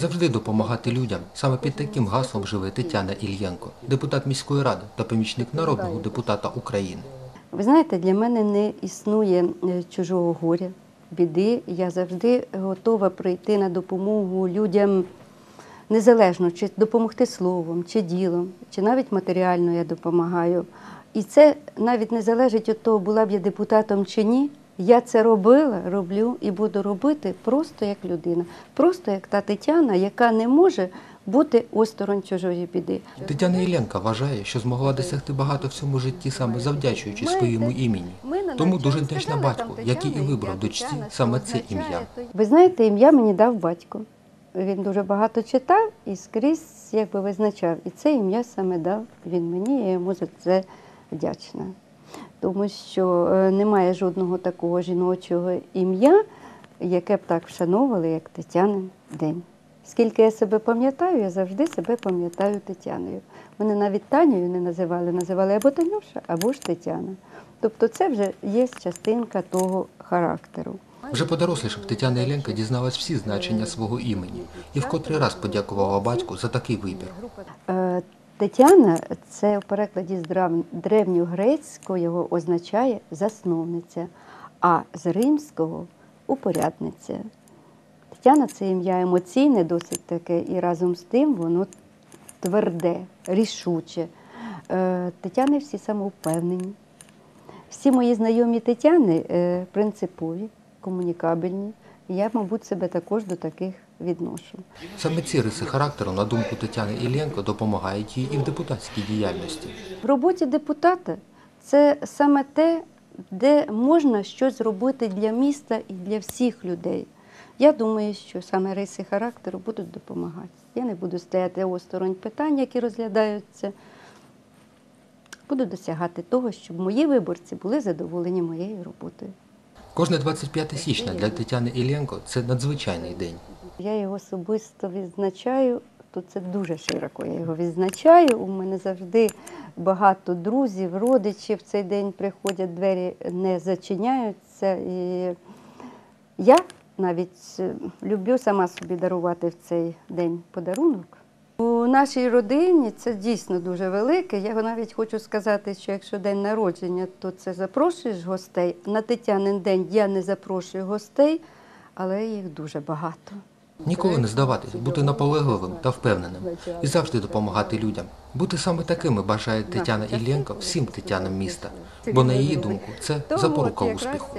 Завжди допомагати людям. Саме під таким гаслом живе Тетяна Ільєнко, депутат міської ради та помічник народного депутата України. Ви знаєте, для мене не існує е, чужого горя, біди. Я завжди готова прийти на допомогу людям незалежно, чи допомогти словом, чи ділом, чи навіть матеріально я допомагаю. І це навіть не залежить від того, була б я депутатом чи ні. Я це робила, роблю і буду робити просто як людина, просто як та Тетяна, яка не може бути осторонь чужої біди. Тетяна Ілленко вважає, що змогла досягти багато в цьому житті саме завдячуючи своєму імені. Тому дуже вдячна батьку, який і вибрав дочці саме це ім'я. Ви знаєте, ім'я мені дав батько. Він дуже багато читав і скрізь якби визначав. І це ім'я саме дав він мені, я йому за це вдячна. Тому що е, немає жодного такого жіночого ім'я, яке б так вшановували, як Тетянин день. Скільки я себе пам'ятаю, я завжди себе пам'ятаю Тетяною. Мене навіть Танею не називали, називали або Танюша, або ж Тетяна. Тобто це вже є частинка того характеру. Вже подорослішав Тетяна Ілленко дізналась всі значення свого імені і в котрий раз подякувала батьку за такий вибір. Тетяна це в перекладі з древньогрецького означає засновниця, а з римського упорядниця. Тетяна це ім'я емоційне, досить таке, і разом з тим воно тверде, рішуче. Е, Тетяни всі самовпевнені. Всі мої знайомі Тетяни е, принципові, комунікабельні. Я, мабуть, себе також до таких відношу. Саме ці риси характеру, на думку Тетяни Ілленко, допомагають їй і в депутатській діяльності. В роботі депутата це саме те, де можна щось зробити для міста і для всіх людей. Я думаю, що саме риси характеру будуть допомагати. Я не буду стояти осторонь питань, які розглядаються. Буду досягати того, щоб мої виборці були задоволені моєю роботою. Кожне 25 січня для Тетяни Ілленко це надзвичайний день. Я його особисто відзначаю, то це дуже широко. Я його відзначаю. У мене завжди багато друзів, родичів в цей день приходять, двері не зачиняються. І я навіть е, люблю сама собі дарувати в цей день подарунок. У нашій родині це дійсно дуже велике. Я навіть хочу сказати, що якщо день народження, то це запрошуєш гостей. На Тетянин день я не запрошую гостей, але їх дуже багато. Ніколи не здаватись, бути наполегливим та впевненим і завжди допомагати людям. Бути саме такими бажає Тетяна Ілленко всім тетянам міста, бо на її думку це запорука успіху.